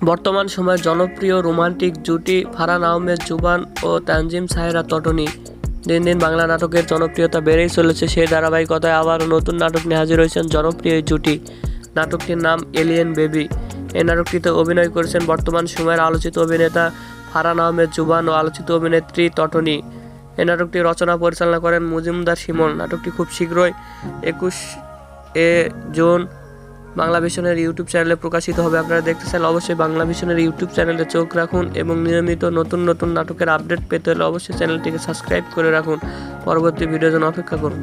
বর্তমান সময়ে জনপ্রিয় রোমান্টিক জুটি ফারান আহমেদ জুবান ও তানজিম সাহেরা তটনি। দিন দিন বাংলা নাটকের জনপ্রিয়তা বেড়েই চলেছে সেই ধারাবাহিকতায় আবারও নতুন নাটক নিয়ে হাজির হয়েছেন জনপ্রিয় জুটি। নাটকটির নাম এলিয়েন বেবি। এই নাটকটিতে অভিনয় করেছেন বর্তমান সময়ের আলোচিত অভিনেতা ফারান আহমেদ জুবান ও আলোচিত অভিনেত্রী তটনি। এই নাটকটি রচনা পরিচালনা করেন মজুমদার সিমন নাটকটি খুব শীঘ্রই একুশ এ জুন বাংলা ভিশনের ইউটিউব চ্যানেলে প্রকাশিত হবে। আপনারা দেখতে চাইলে অবশ্যই বাংলা ভিশনের ইউটিউব চ্যানেলে চোখ রাখুন এবং নিয়মিত নতুন নতুন নাটকের আপডেট পেতে হলে অবশ্যই চ্যানেলটিকে সাবস্ক্রাইব করে রাখুন। পরবর্তী ভিডিও জন্য অপেক্ষা করুন।